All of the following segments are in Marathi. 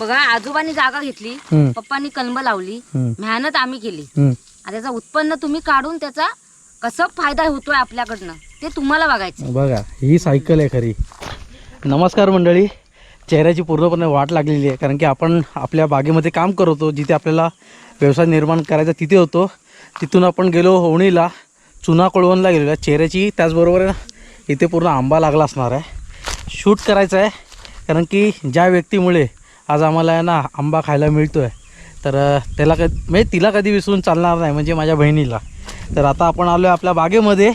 बघा आजोबांनी जागा घेतली हम्म, पप्पांनी कलम लावली हम्म, मेहनत आम्ही केली. हम्म. आणि त्याचं उत्पन्न तुम्ही काढून त्याचा कसं फायदा होतोय आपल्याकडनं ते तुम्हाला बघायचं बघा ही सायकल आहे खरी. नमस्कार मंडळी. चेहऱ्याची पूर्णपणे वाट लागलेली आहे कारण की आपण आपल्या बागेमध्ये काम करत जिथे आपल्याला व्यवसाय निर्माण करायचा तिथे होतो. तिथून आपण गेलो होणीला चुना कोळवणला गेलो चेहऱ्याची त्याचबरोबर इथे पूर्ण आंबा लागला असणार आहे. शूट करायचं आहे कारण की ज्या व्यक्तीमुळे आज आम्हाला आहे ना आंबा खायला मिळतो आहे तर त्याला कधी म्हणजे तिला कधी विसरून चालणार नाही म्हणजे माझ्या बहिणीला. तर आता आपण आलो आहे आपल्या बागेमध्ये.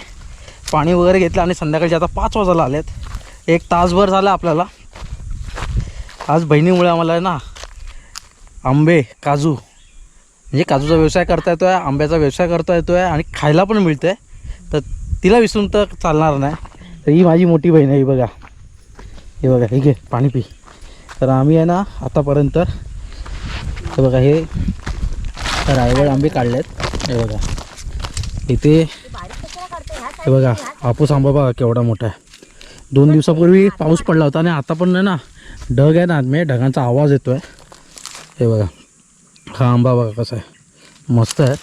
पाणी वगैरे घेतलं आणि संध्याकाळचे आता पाच वाजायला आलेत. एक तासभर झाला आपल्याला. आज बहिणीमुळे आम्हाला आहे ना आंबे काजू म्हणजे काजूचा व्यवसाय करता येतो आहे आंब्याचा व्यवसाय करता येतो आहे आणि खायला पण मिळतं आहे तर तिला विसरून तर चालणार नाही. तर ही माझी मोठी बहीण आहे ही बघा. हे बघा हे घे पाणी पी. तर आम्ही आहे ना आतापर्यंत हे बघा हे रायवळ आंबे काढलेत. हे बघा. इथे हे बघा हापूस आंबा बघा केवढा मोठा आहे. दोन दिवसापूर्वी पाऊस पडला होता आणि आता पण ना ढग आहे ना आम्ही ढगांचा आवाज येतो आहे हे बघा हा आंबा बघा कसा आहे. मस्त आहे.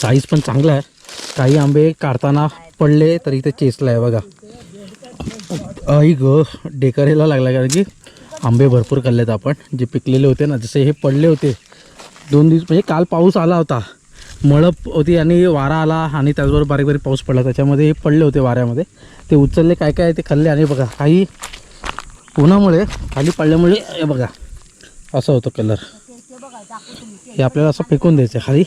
साईज पण चांगला आहे. काही आंबे काढताना पडले तर इथे चेसला आहे बघा. आई ग डेकरेला लागला कारण की आंबे भरपूर खाल्लेत आपण. जे पिकलेले होते ना जसे हे पडले होते दोन दिवस म्हणजे काल पाऊस आला होता. मळप होती आणि वारा आला आणि त्याचबरोबर बारीक बारीक पाऊस पडला. त्याच्यामध्ये हे पडले होते वाऱ्यामध्ये. ते उचलले काय काय ते खाल्ले आणि बघा काही उन्हामुळे खाली पडल्यामुळे हे बघा असं होतं कलर. हे आपल्याला असं फेकून द्यायचं आहे खाली.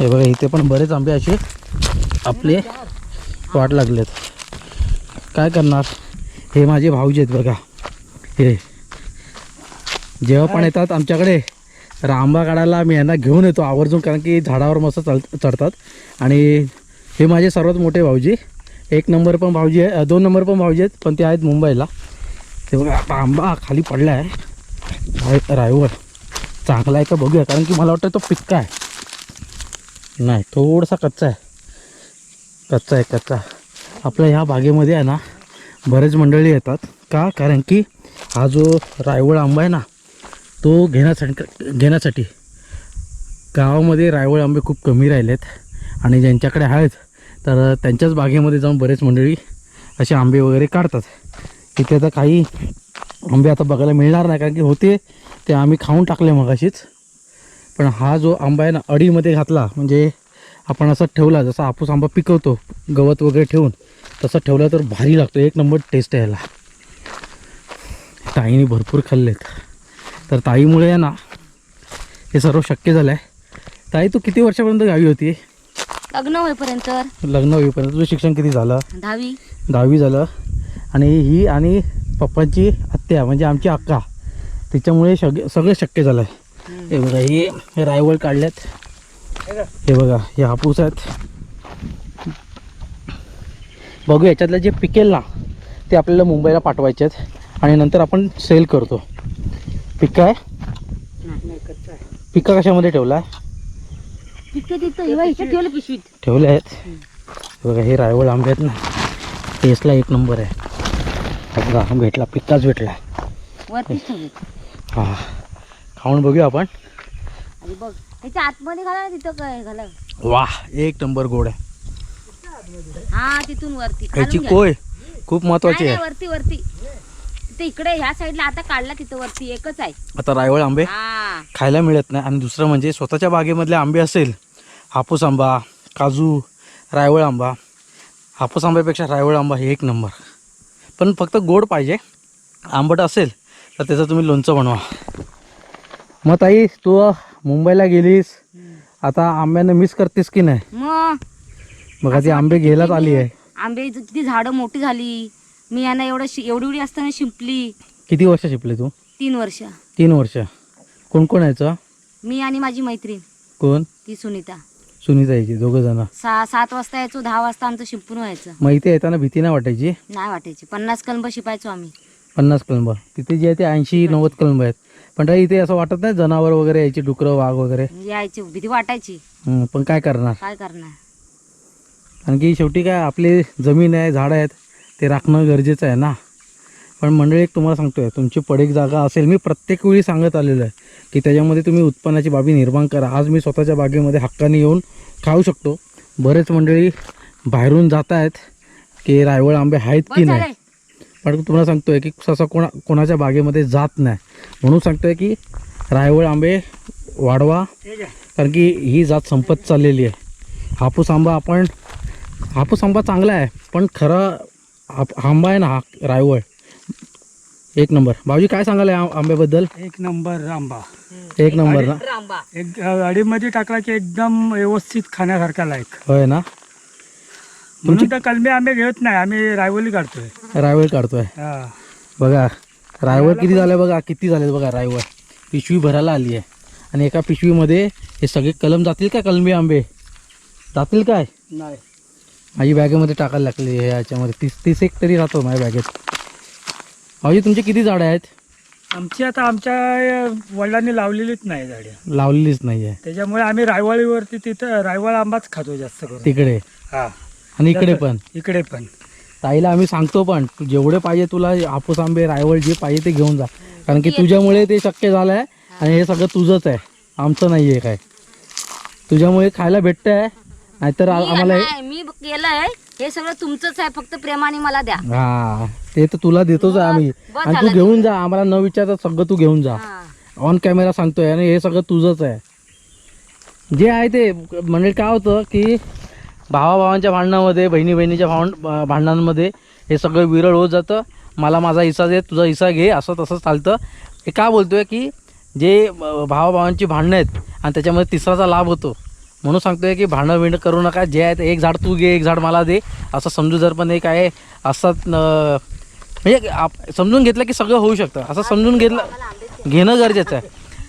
हे बघा इथे पण बरेच आंबे असे आपले वाट लागलेत. काय करणार? हे माझे भाऊजी आहेत बघा. हे. जेव्हा पण येतात आमच्याकडे तर आंबा काढायला मी यांना घेऊन येतो आवर्जून कारण की झाडावर मस्त चढ चढतात. आणि हे माझे सर्वात मोठे भाऊजी. एक नंबर पण भाऊजी आहे दोन नंबर पण भाऊजी आहेत पण ते आहेत मुंबईला. ते बघा आता आंबा खाली पडला आहे राय- रायवळ चांगला आहे का बघूया कारण की मला वाटतं तो पिक्का आहे. नाही थोडासा कच्चा आहे. कच्चा आहे कच्चा. आपल्या ह्या बागेमध्ये आहे ना बरेच मंडळी येतात. का? कारण की हा जो रायवळ आंबा आहे ना तो घेण्यासाठी घेण्यासाठी गावामध्ये रायवळ आंबे खूप कमी राहिले आहेत आणि ज्यांच्याकडे आहेत तर त्यांच्याच बागेमध्ये जाऊन बरेच मंडळी असे आंबे वगैरे काढतात. इथे तर काही आंबे आता बघायला मिळणार नाही कारण की होते ते आम्ही खाऊन टाकले मगाशीच. पण हा जो आंबा आहे ना अडीमध्ये घातला म्हणजे आपण असा ठेवला जसा आपूस आंबा पिकवतो गवत वगैरे ठेवून तसं ठेवला तर भारी लागतो. एक नंबर टेस्ट आहे ताईने भरपूर खाल्लेत. तर ताईमुळे ना हे सर्व शक्य झालं आहे ताई तू किती वर्षापर्यंत गावी होती? लग्न होईपर्यंत. लग्न होईपर्यंत. तुझं शिक्षण किती झालं? दहावी. दहावी झालं. आणि ही आणि पप्पांची आत्या म्हणजे आमची अक्का तिच्यामुळे सग सगळं शक्य झालं आहे हे बघा हे हे रायवळ काढल्यात. हे बघा हे हापूस आहेत. बघू याच्यातलं जे पिकेल ना ते आपल्याला मुंबईला पाठवायचे आहेत आणि नंतर आपण सेल करतो. पिक्का आहे? पिक्का कशामध्ये ठेवला? ठेवलं आहेत? बघा हे रायवळ आंबे आहेत ना. टेस्टला एक नंबर आहे. बघा भेटला पिक्काच भेटला. हा. खाऊन बघूया आपण. आतमध्ये घाला तिथं काय घाला. वाह एक नंबर गोड आहे. हा तिथून वरती. याची खालून घ्या. कोय? खूप महत्वाची आहे. वरती वरती. तिथे इकडे ह्या साईडला आता काढला तिथं वरती एकच आहे. आता रायवळ आंबे हा. खायला मिळत नाही. आणि दुसरं म्हणजे स्वतःच्या बागेमधले आंबे असेल हापूस आंबा काजू रायवळ आंबा हापूस आंब्यापेक्षा रायवळ आंबा हे एक नंबर. पण फक्त गोड पाहिजे. आंबट असेल तर त्याचं तुम्ही लोणचं बनवा. मग ताई तू मुंबईला गेलीस. आता आंब्यानं मिस करतेस की नाही? मग? मग ती आंबे घ्यायलाच आली आहे. आंबे किती झाडं मोठी झाली. मी यांना एवढं शि- एवढी एवढी असताना शिंपली. किती वर्ष शिपले तू? तीन वर्ष. तीन वर्ष. कोण कोण यायचं मी आणि माझी मैत्रीण. कोण? ती सुनीता. सुनीता यायची दोघं जण. सहा सात वाजता यायचो दहा वाजता आमचं शिंपून व्हायचं. मग इथे येताना भीती नाही वाटायची? नाही वाटायची. पन्नास कलंब शिपायचो आम्ही. पन्नास कलंब. तिथे जे आहे ते ऐंशी नव्वद कलंब आहेत. पण ताई इथे असं वाटत नाही जनावर वगैरे यायची डुकरं वाघ वगैरे. यायची भीती वाटायची. हं, पण काय करणार? काय करणार? कारण की शेवटी काय आपली जमीन आहे झाडं आहेत. ते राखणं गरजेचं आहे ना. पण मंडळी एक तुम्हाला सांगतोय तुमची पडीक जागा असेल मी प्रत्येक वेळी सांगत आलेलो आहे की त्याच्यामध्ये तुम्ही उत्पन्नाची बाबी निर्माण करा. आज मी स्वतःच्या बागेमध्ये हक्काने येऊन खाऊ शकतो. बरेच मंडळी बाहेरून जात आहेत की रायवळ आंबे आहेत की नाही. पण तुम्हाला सांगतोय की सहसा कोणा कोणाच्या बागेमध्ये जात नाही. म्हणून सांगतोय की रायवळ आंबे वाढवा. कारण की ही जात संपत चाललेली आहे. हापूस आंबा आपण हापूस आंबा चांगला आहे पण खरं आंबा आहे ना हा रायवळ. एक नंबर. भाऊजी काय सांगाल या आंब्याबद्दल? एक नंबर आंबा. एक नंबर ना? आंबा. एक अडीमध्ये टाकला की एकदम व्यवस्थित खाण्यासारखा लायक. होय ना? म्हणून तर कलमी आंबे घेत नाही आम्ही रायवली काढतोय. रायवळ काढतोय. हा. बघा रायवळ किती झालं बघा किती झाले बघा रायवळ. पिशवी भरायला आली आहे. आणि एका पिशवीमध्ये हे सगळे कलम जातील का कलमी आंबे? जातील काय? नाही. माझी बॅगेमध्ये टाकायला लागली हे याच्यामध्ये. तीस तीस एक तरी राहतो माझ्या बॅगेत. भाऊजी तुमचे किती झाडं आहेत? आमची आता आमच्या वडिलांनी लावलेलीच नाही झाडे. लावलेलीच नाही आहे त्याच्यामुळे आम्ही रायवळीवरती तिथं रायवळ आंबाच खातो जास्त करून. तिकडे? हा. आणि इकडे पण? इकडे पण. ताईला आम्ही सांगतो पण तू जेवढे पाहिजे तुला हापूस आंबे रायवळ जे पाहिजे ते घेऊन जा. कारण की तुझ्यामुळे ते शक्य झालं आहे आणि हे सगळं तुझंच आहे. आमचं नाही आहे काय. तुझ्यामुळे खायला भेटतं आहे नाहीतर आ- मी- आम्हाला हे- नाही, मी केलंय. हे सगळं तुमचंच आहे फक्त प्रेमाने मला द्या. हा ते तर तुला देतोच आहे आम्ही. बस आणि तू झालं घेऊन जा आम्हाला न विचारता सगळं तू घेऊन जा. हा. ऑन कॅमेरा सांगतोय आणि हे सगळं तुझंच आहे. जे आहे ते म्हणजे काय होतं की भावाभावांच्या भांडणामध्ये बहिणी बहिणीच्या भावं भांडणांमध्ये हे सगळं विरळ होत जातं. मला माझा हिस्सा दे तुझा हिस्सा घे असं तसं चालतं. हे का बोलतोय की जे भावाभावांची भांडणं आहेत आणि त्याच्यामध्ये तिसराचा लाभ होतो. म्हणून सांगतोय की भांडण विंड करू नका. जे आहे ते एक झाड तू घे एक झाड मला दे. असं समजू जर पण एक आहे असं म्हणजे आप- समजून घेतलं की सगळं होऊ शकतं. असं समजून घेतलं घेणं गरजेचं आहे.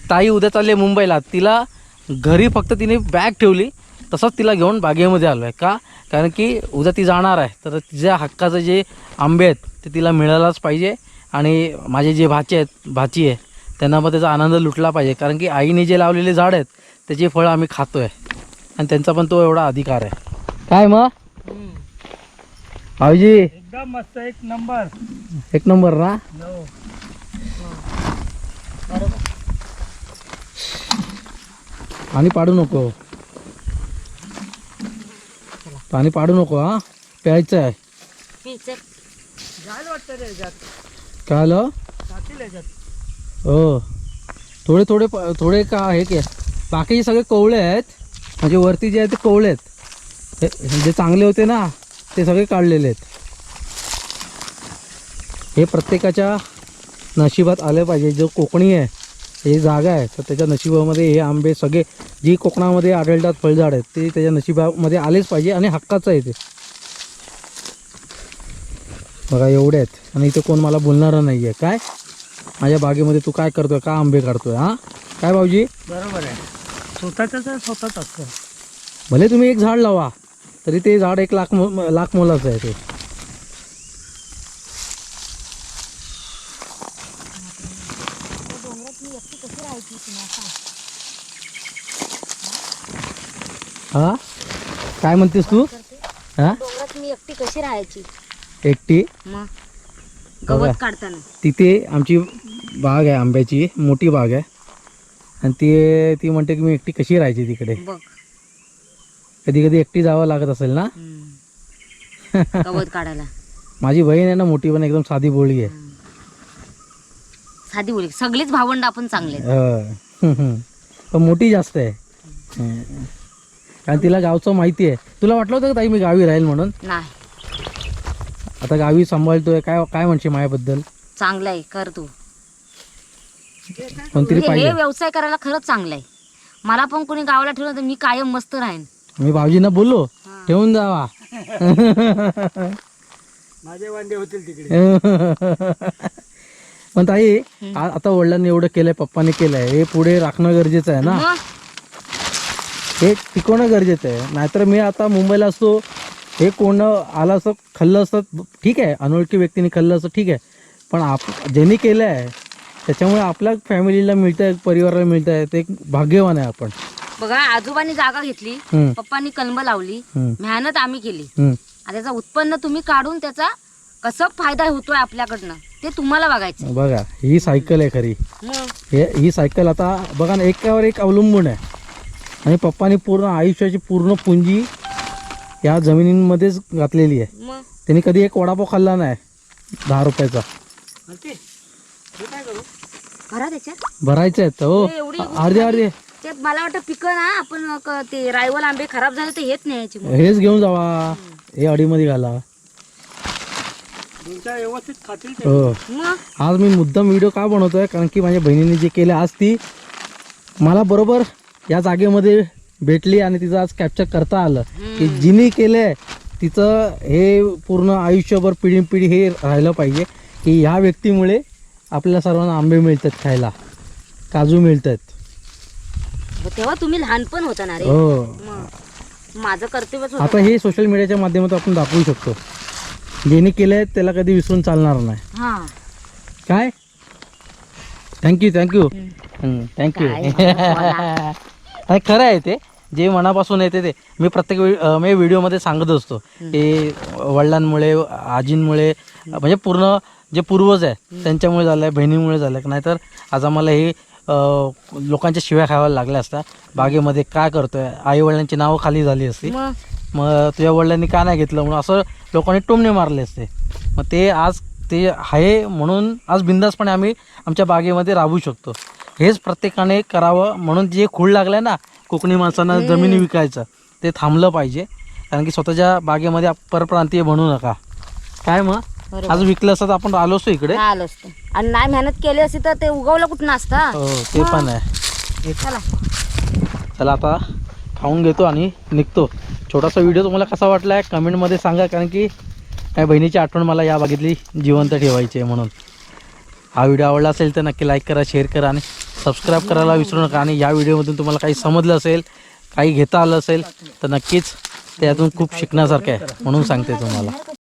ताई उद्या चालली आहे मुंबईला. तिला घरी फक्त तिने बॅग ठेवली तसंच तिला घेऊन बागेमध्ये आलो आहे का? कारण की उद्या ती जाणार आहे. तर तिच्या हक्काचं जे आंबे आहेत ते तिला मिळायलाच पाहिजे. आणि माझे जे भाचे आहेत भाची आहे त्यांना मग त्याचा आनंद लुटला पाहिजे. कारण की आईने जे लावलेले झाड आहेत त्याची फळं आम्ही खातो आहे आणि त्यांचा पण तो एवढा अधिकार आहे. काय मग? भाऊजी. एकदम मस्त एक नंबर. एक नंबर ना? हो. पाणी पाडू नको. पाणी पाडू नको हा? प्यायचं आहे. पी, चल. जायला वाटतं रे याच्यात. काय आलं? जातील याच्यात. हो. थोडे थोडे प- थोडे का हे के बाकीचे सगळे कोवळे आहेत. म्हणजे वरती जे आहेत ते कोवळे आहेत. जे चांगले होते ना ते सगळे काढलेले आहेत. हे प्रत्येकाच्या नशिबात आले पाहिजे. जो कोकणी आहे हे जागा आहे तर त्याच्या नशिबामध्ये हे आंबे सगळे जी कोकणामध्ये आढळतात फळझाड आहेत ते त्याच्या नशिबामध्ये आलेच पाहिजे आणि हक्काचं आहे ते. बघा एवढे आहेत. आणि इथे कोण मला बोलणारं नाही आहे काय? माझ्या बागेमध्ये तू काय करतोय? का आंबे काढतोय हा? काय भाऊजी? बरोबर आहे. स्वतःच स्वतःच असतं. भले तुम्ही एक झाड लावा तरी ते झाड एक लाख मो- लाख मोलाचं आहे ते. हा? काय म्हणतेस तू? हा? डोंगरात मी एकटी कशी राहायची? एकटी? मग. गवत काढताना. तिथे आमची बाग आहे आंब्याची मोठी बाग आहे. आणि ती ती म्हणते की मी एकटी कशी राहायची तिकडे? बघ. कधी कधी एकटी जावं लागत असेल ना? हम्म. गवत काढायला. माझी बहीण आहे ना मोठी पण एकदम साधी बोळी आहे. साधी बोली. सगळीच भावंड आपण चांगले आहेत. हो. पण मोठी जास्त आहे. हम्म. कारण तिला गावचं माहिती आहे. तुला वाटलं होतं का ताई मी गावी राहील म्हणून? नाही. आता गावी सांभाळतोय. काय काय म्हणशील माझ्याबद्दल चांगलं आहे. कर तू. कोणतरी म्हणजे हे पाहिजे. व्यवसाय करायला खरंच चांगलं आहे मला पण कोणी गावाला ठेवलं तर मी कायम मस्त राहीन. मी भाऊजींना बोललो ठेवून जावा. माझे वांदे होतील तिकडे. पण ताई आ- आता वडिलांनी एवढं केलंय पप्पाने केलंय हे पुढे राखणं गरजेचं आहे ना? मग? हे टिकवणं गरजेचं आहे. नाहीतर मी आता मुंबईला असतो हे कोण आलं असं खाल्लं असतं ठीक आहे अनोळखी व्यक्तीने खाल्लं असतं ठीक आहे. पण आप ज्यांनी केलं आहे त्याच्यामुळे आपल्या फॅमिलीला मिळतं आहे परिवाराला मिळतं आहे ते एक भाग्यवान आहे आपण. बघा आजोबांनी जागा घेतली हम्म, पप्पांनी कलम लावली हम्म, मेहनत आम्ही केली. हम्म. आणि त्याचं उत्पन्न तुम्ही काढून त्याचा कसं फायदा होतोय आपल्याकडनं ते तुम्हाला बघायचं बघा ही सायकल आहे खरी. मग? हे ही सायकल आता बघा ना एकावर एक अवलंबून आहे. आणि पप्पानी पूर्ण आयुष्याची पूर्ण पुंजी या जमिनींमध्येच घातलेली आहे. मग? त्यांनी कधी एक वडापाव खाल्ला नाही दहा रुपयाचा. त्याच्यात भरायचे आहेत हो. हे एवढी अर्धे अर्धे. ते मला वाटतं पिकं ना आपण क- ते रायवल आंबे खराब झाले तर हेच न्यायचे मग. हेच घेऊन जावा. हे अडीमध्ये घाला. तुमच्या व्यवस्थित खातील ते. हो. मग? आज मी मुद्दाम व्हिडिओ का बनवतोय? कारण की माझ्या बहिणीने जे केले आज ती मला बरोबर या जागेमध्ये भेटली आणि तिचं आज कॅप्चर करता आलं. की जिनी केलंय तिचं हे पूर्ण आयुष्यभर पिढी पिढी हे राहिलं पाहिजे. की ह्या व्यक्तीमुळे आपल्याला सर्वांना आंबे मिळतात खायला. काजू मिळतात. तेव्हा तुम्ही लहानपण होता ना रे. हो. मग माझं कर्तव्यच होतं आता हे सोशल मीडियाच्या माध्यमातून आपण दाखवू शकतो. ज्यांनी केलंय त्याला कधी विसरून चालणार नाही. हा. काय? थँक्यू थँक्यू थँक्यू काय? नाही खरं आहे ते. जे मनापासून येते ते. मी प्रत्येक वेळी अं, मी व्हिडिओमध्ये सांगत असतो. की वडिलांमुळे आजींमुळे म्हणजे पूर्ण जे पूर्वज आहे त्यांच्यामुळे झालं आहे बहिणीमुळे झालं आहे नाहीतर आज आम्हाला हे लोकांच्या शिव्या खायला लागल्या असत्या बागेमध्ये काय करतोय? आई वडिलांची नावं खाली झाली असती. मग? तुझ्या वडिलांनी का नाही घेतलं? म्हणून असं लोकांनी टोमणे मारले असते. मग ते आज ते आहे म्हणून आज बिंदासपणे आम्ही आमच्या बागेमध्ये राबू शकतो. हेच प्रत्येकाने करावं म्हणून जे खूळ लागलं ना कोकणी माणसांना जमिनी विकायचं ते थांबलं पाहिजे. कारण की स्वतःच्या बागेमध्ये परप्रांतीय बनू नका. काय मग? बरोबर. आज विकलं असतं तर आपण आलो असतो इकडे. नाही आलो असतो. आणि नाही मेहनत केली असती तर ते उगवलं कुठं असता? हो ते पण आहे. चला. चला आता खाऊन घेतो आणि निघतो. छोटासा व्हिडिओ तुम्हाला कसा वाटला आहे कमेंटमध्ये सांगा कारण की काय बहिणीची आठवण मला या बागेतली जिवंत ठेवायची आहे म्हणून. हा व्हिडिओ आवडला असेल तर नक्की लाईक करा शेअर करा आणि सबस्क्राईब करायला विसरू नका. आणि या व्हिडिओमधून तुम्हाला काही समजलं असेल काही घेता आलं असेल तर नक्कीच त्यातून खूप शिकण्यासारखं आहे म्हणून सांगते तुम्हाला.